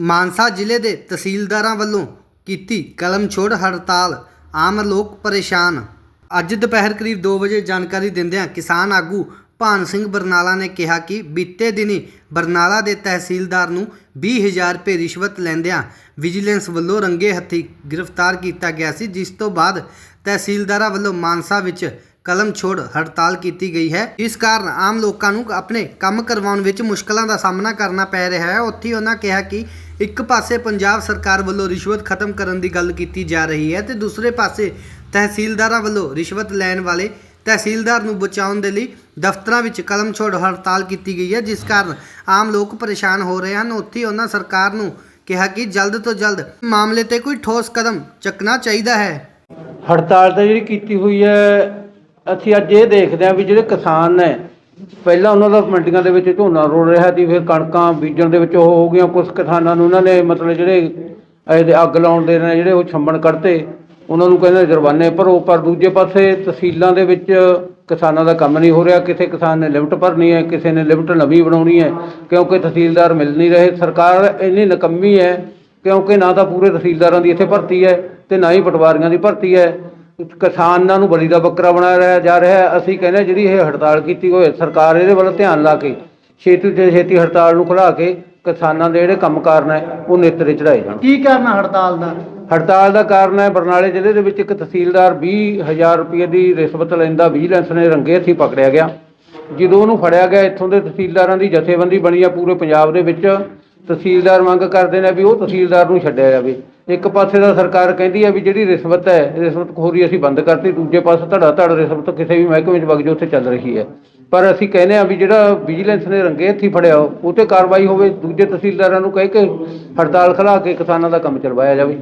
ਮਾਨਸਾ ਜ਼ਿਲ੍ਹੇ ਦੇ ਤਹਿਸੀਲਦਾਰਾਂ ਵੱਲੋਂ ਕੀਤੀ ਕਲਮ ਛੋੜ ਹੜਤਾਲ। ਆਮ ਲੋਕ ਪਰੇਸ਼ਾਨ। ਅੱਜ ਦੁਪਹਿਰ ਕਰੀਬ 2 ਵਜੇ ਜਾਣਕਾਰੀ ਦਿੰਦਿਆਂ ਕਿਸਾਨ ਆਗੂ ਭਾਨ ਸਿੰਘ ਬਰਨਾਲਾ ਨੇ ਕਿਹਾ ਕਿ ਬੀਤੇ ਦਿਨੀ ਬਰਨਾਲਾ ਦੇ ਤਹਿਸੀਲਦਾਰ ਨੂੰ 20000 ਰੁਪਏ ਰਿਸ਼ਵਤ ਲੈਂਦਿਆਂ ਵਿਜੀਲੈਂਸ ਵੱਲੋਂ ਰੰਗੇ ਹੱਥੀ ਗ੍ਰਿਫਤਾਰ ਕੀਤਾ ਗਿਆ ਸੀ, ਜਿਸ ਤੋਂ ਬਾਅਦ ਤਹਿਸੀਲਦਾਰਾਂ ਵੱਲੋਂ ਮਾਨਸਾ ਵਿੱਚ ਕਲਮ ਛੋੜ ਹੜਤਾਲ ਕੀਤੀ ਗਈ ਹੈ। ਇਸ ਕਾਰਨ ਆਮ ਲੋਕਾਂ ਨੂੰ ਆਪਣੇ ਕੰਮ ਕਰਵਾਉਣ ਵਿੱਚ ਮੁਸ਼ਕਲਾਂ ਦਾ ਸਾਹਮਣਾ ਕਰਨਾ ਪੈ ਰਿਹਾ ਹੈ। ਉੱਥੇ ਉਹਨਾਂ ਕਿਹਾ ਕਿ ਇੱਕ ਪਾਸੇ ਪੰਜਾਬ ਸਰਕਾਰ ਵੱਲੋਂ ਰਿਸ਼ਵਤ ਖਤਮ ਕਰਨ ਦੀ ਗੱਲ ਕੀਤੀ ਜਾ ਰਹੀ ਹੈ ਤੇ ਦੂਸਰੇ ਪਾਸੇ ਤਹਿਸੀਲਦਾਰਾਂ ਵੱਲੋਂ ਰਿਸ਼ਵਤ ਲੈਣ ਵਾਲੇ ਤਹਿਸੀਲਦਾਰ ਨੂੰ ਬਚਾਉਣ ਦੇ ਲਈ ਦਫ਼ਤਰਾਂ ਵਿੱਚ ਕਲਮ ਛੋੜ ਹੜਤਾਲ ਕੀਤੀ ਗਈ ਹੈ, ਜਿਸ ਕਾਰਨ ਆਮ ਲੋਕ ਪਰੇਸ਼ਾਨ ਹੋ ਰਹੇ ਹਨ। ਉੱਥੇ ਉਹਨਾਂ ਸਰਕਾਰ ਨੂੰ ਕਿਹਾ ਕਿ ਜਲਦ ਤੋਂ ਜਲਦ ਮਾਮਲੇ ਤੇ ਕੋਈ ਠੋਸ ਕਦਮ ਚੱਕਣਾ ਚਾਹੀਦਾ ਹੈ। ਹੜਤਾਲ ਤਾਂ ਜਿਹੜੀ ਕੀਤੀ ਹੋਈ ਹੈ, ਅਸੀਂ ਅੱਜ ਇਹ ਦੇਖਦੇ ਹਾਂ ਵੀ ਜਿਹੜੇ ਕਿਸਾਨ ਨੇ ਪਹਿਲਾਂ ਉਹਨਾਂ ਦਾ ਮੰਡੀਆਂ ਦੇ ਵਿੱਚ ਝੋਨਾ ਰੋਲ ਰਿਹਾ ਸੀ, ਫਿਰ ਕਣਕਾਂ ਬੀਜਣ ਦੇ ਵਿੱਚ ਉਹ ਹੋ ਗਈਆਂ ਕੁਝ ਕਿਸਾਨਾਂ ਨੂੰ ਉਹਨਾਂ ਨੇ ਮਤਲਬ ਜਿਹੜੇ ਇਹਦੇ ਅੱਗ ਲਾਉਣ ਦੇ ਨੇ ਜਿਹੜੇ ਉਹ ਛੰਬਣ ਕੱਢਤੇ, ਉਹਨਾਂ ਨੂੰ ਕਹਿੰਦੇ ਜੁਰਮਾਨੇ ਭਰੋ, ਪਰ ਦੂਜੇ ਪਾਸੇ ਤਹਿਸੀਲਾਂ ਦੇ ਵਿੱਚ ਕਿਸਾਨਾਂ ਦਾ ਕੰਮ ਨਹੀਂ ਹੋ ਰਿਹਾ ਕਿਸੇ ਕਿਸਾਨ ਨੇ ਲਿਮਟ ਭਰਨੀ ਹੈ, ਕਿਸੇ ਨੇ ਲਿਮਟ ਨਵੀਂ ਬਣਾਉਣੀ ਹੈ, ਕਿਉਂਕਿ ਤਹਿਸੀਲਦਾਰ ਮਿਲ ਨਹੀਂ ਰਹੇ, ਸਰਕਾਰ ਇੰਨੀ ਨਕੰਮੀ ਹੈ, ਕਿਉਂਕਿ ਨਾ ਤਾਂ ਪੂਰੇ ਤਹਿਸੀਲਦਾਰਾਂ ਦੀ ਇੱਥੇ ਭਰਤੀ ਹੈ ਤੇ ਨਾ ਹੀ ਪਟਵਾਰੀਆਂ ਦੀ ਭਰਤੀ ਹੈ। ਕਿਸਾਨਾਂ ਨੂੰ ਬਲੀ ਦਾ ਬੱਕਰਾ ਬਣਾਇਆ ਜਾ ਰਿਹਾ ਹੈ। ਅਸੀਂ ਕਹਿੰਦੇ ਹਾਂ ਜਿਹੜੀ ਇਹ ਹੜਤਾਲ ਕੀਤੀ ਹੋਈ ਹੈ, ਸਰਕਾਰ ਇਹਦੇ ਵੱਲ ਧਿਆਨ ਲਾ ਕੇ ਛੇਤੀ ਤੋਂ ਛੇਤੀ ਹੜਤਾਲ ਨੂੰ ਖੁਲਾ ਕੇ ਕਿਸਾਨਾਂ ਦੇ ਜਿਹੜੇ ਕੰਮਕਾਰ ਨੇ ਉਹ ਨੇਤਰੇ ਚੜਾਏ ਜਾਣ। ਕੀ ਕਾਰਨ ਹੜਤਾਲ ਦਾ? ਹੜਤਾਲ ਦਾ ਕਾਰਨ ਹੈ ਬਰਨਾਲੇ ਜ਼ਿਲ੍ਹੇ ਦੇ ਵਿੱਚ ਇੱਕ ਤਹਿਸੀਲਦਾਰ 20000 ਰੁਪਏ ਦੀ ਰਿਸ਼ਵਤ ਲੈਂਦਾ ਵਿਜੀਲੈਂਸ ਨੇ ਰੰਗੇ ਹੱਥੀਂ ਪਕੜਿਆ ਗਿਆ। ਜਦੋਂ ਉਹਨੂੰ ਫੜਿਆ ਗਿਆ ਇੱਥੋਂ ਦੇ ਤਹਿਸੀਲਦਾਰਾਂ ਦੀ ਜਥੇਬੰਦੀ ਬਣੀ ਆ ਪੂਰੇ ਪੰਜਾਬ ਦੇ ਵਿੱਚ। ਤਹਿਸੀਲਦਾਰ ਮੰਗ ਕਰਦੇ ਨੇ ਵੀ ਉਹ ਤਹਿਸੀਲਦਾਰ ਨੂੰ ਛੱਡਿਆ ਜਾਵੇ। ਇੱਕ ਪਾਸੇ ਦਾ ਸਰਕਾਰ ਕਹਿੰਦੀ ਹੈ ਵੀ ਜਿਹੜੀ ਰਿਸ਼ਵਤ ਹੈ, ਰਿਸ਼ਵਤ ਰਿਸ਼ਵਤਖੋਰੀ ਅਸੀਂ ਬੰਦ ਕਰਤੀ, ਦੂਜੇ ਪਾਸੇ ਧੜਾ ਧੜ ਰਿਸ਼ਵਤ ਕਿਸੇ ਵੀ ਮਹਿਕਮੇ ਚ ਵਗ ਜੋ ਉੱਥੇ ਚੱਲ ਰਹੀ ਹੈ। ਪਰ ਅਸੀਂ ਕਹਿੰਦੇ ਆ ਵੀ ਜਿਹੜਾ ਵਿਜੀਲੈਂਸ ਨੇ ਰੰਗੇ ਹੱਥੀਂ ਫੜਿਆ, ਉਹ ਤੇ ਕਾਰਵਾਈ ਹੋਵੇ, ਦੂਜੇ ਤਹਿਸੀਲਦਾਰਾਂ ਨੂੰ ਕਹਿ ਕੇ ਹੜਤਾਲ ਖਿਲਾ ਕੇ ਕਿਸਾਨਾਂ ਦਾ ਕੰਮ ਚਲਵਾਇਆ ਜਾਵੇ।